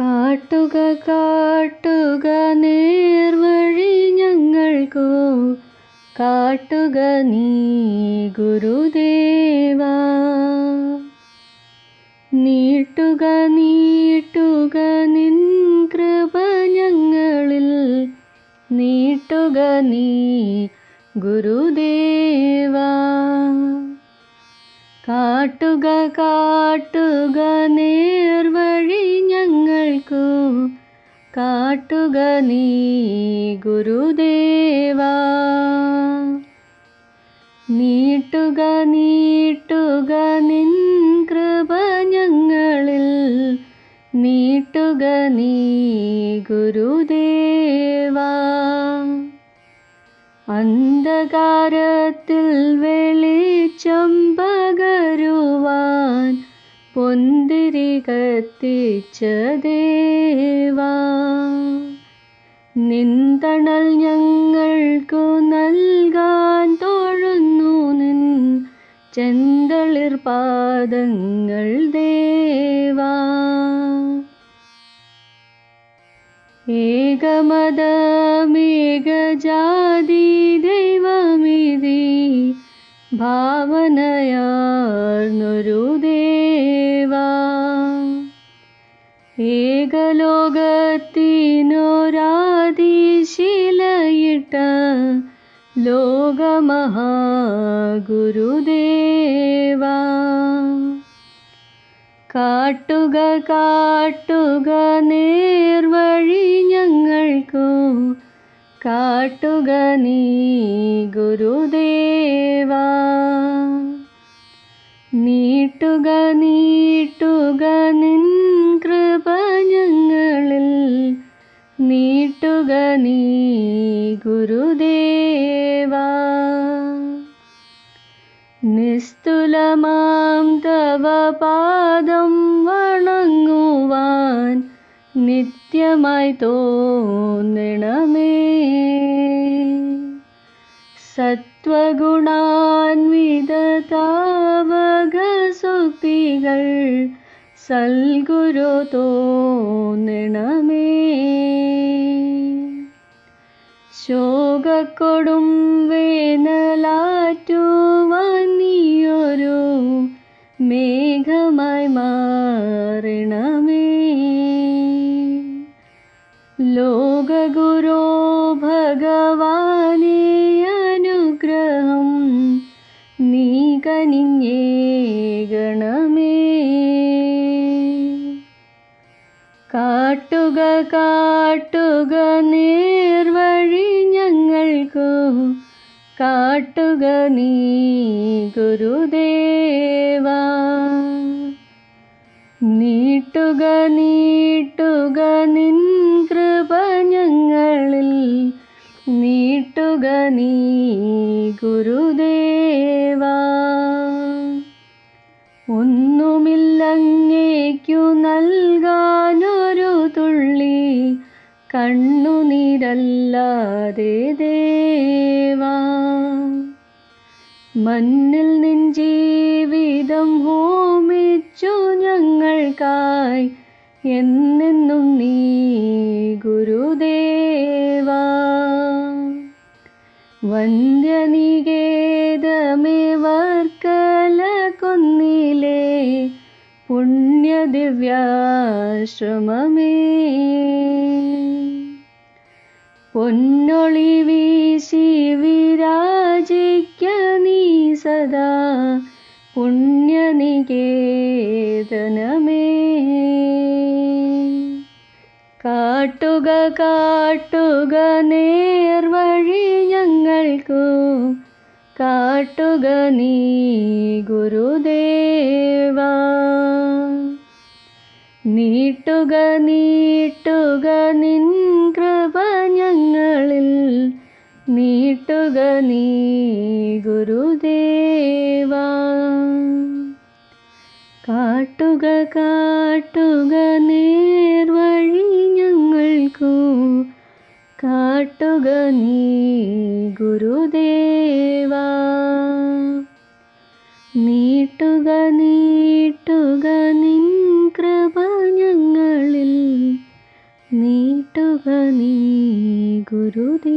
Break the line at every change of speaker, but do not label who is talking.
കാട്ടുക കാട്ടുക നേർവഴി ഞങ്ങൾക്കോ. കാട്ടുക നീ ഗുരുദേവ. നീട്ടുക നീട്ടുക നിൻ കൃപ ഞങ്ങളിൽ. നീട്ടുക നീ ഗുരുദേവ. കാട്ടുക കാട്ടുക നേർവഴി കാട്ടുക നീ ഗുരുദേവാ. നീട്ടുക നീട്ടുക നിൻ കൃപ ഞങ്ങളിൽ. നീട്ടുക നീ ഗുരുദേവാ. അന്ധകാരത്തിൽ വെളിച്ചം പകരുവാൻ പൊന്തിരി കത്തിച്ച ദേവാ നിന്തണൽ ഞങ്ങൾക്കു നൽകാൻ തോഴുന്നു നിൻ ചെന്തളിർ പാദങ്ങൾ ദേവാ. ഏകമതമേകജാതി ദൈവമിതി ഭാവനയാർന്നൊരു ദേവാ. ഏകലോകത്തിനൊരാദിശിലയിട്ട ലോകമഹാഗുരുദേവാ. കാട്ടുക കാട്ടുക നേർവഴി ഞങ്ങൾക്കു കാട്ടുക നീ ഗുരുദേവ. നീട്ടുക നീട്ടുക देवा निस्तुलमां तव पादं वणङ्गुवान् नित्यमयतो नृणमे। सत्त्वगुणान्विदतावगसुपिगर् सल्गुरुतो नृणमे। ശോകക്കൊടും വേനലാറ്റുവാൻ നീയൊരു മേഘമായി മാറണമേ. ലോകഗുരോ ഭഗവാനെ അനുഗ്രഹം നീ കനിഞ്ഞേകണമേ കാട്ടുക കാട്ടുക കാട്ടുക നീ ഗുരുദേവ. നീട്ടുക നീട്ടുക നിൻ കൃപ ഞങ്ങളിൽ നീട്ടുക നീ ഗുരുദേവ. ഒന്നുമില്ലങ്ങേക്കു നൽകാനൊരു തുള്ളി കണ്ണുനീരല്ലാതെ ദേവാ മണ്ണിൽ നിൻ ജീവിതം ഹോമിച്ചു ഞങ്ങൾക്കായി. എന്നെന്നും നീ ഗുരുദേവ. വന്ദ്യനികേതമേ വർക്കല കൊന്നിലേ പുണ്യദിവ്യാശ്രമമേ. പൊന്നൊളി വീശി നീ സദാ പുണ്യനികേതനമേ. കാട്ടുക കാട്ടുക നേർവഴി ഞങ്ങൾക്കു കാട്ടുക നീ ഗുരുദേവ. നീട്ടുക നീട്ടുക നിൻ കൃപ ഞങ്ങളിൽ നീട്ടുക നീ ഗുരുദേവ. കാട്ടുക കാട്ടുക നേർവഴി ഞങ്ങൾക്കു. കാട്ടുക നീ ഗുരുദേവ. നീട്ടുക നീട്ടുക നിൻ കൃപ ഞങ്ങളിൽ. നീട്ടുക നീ ഗുരുദേവാ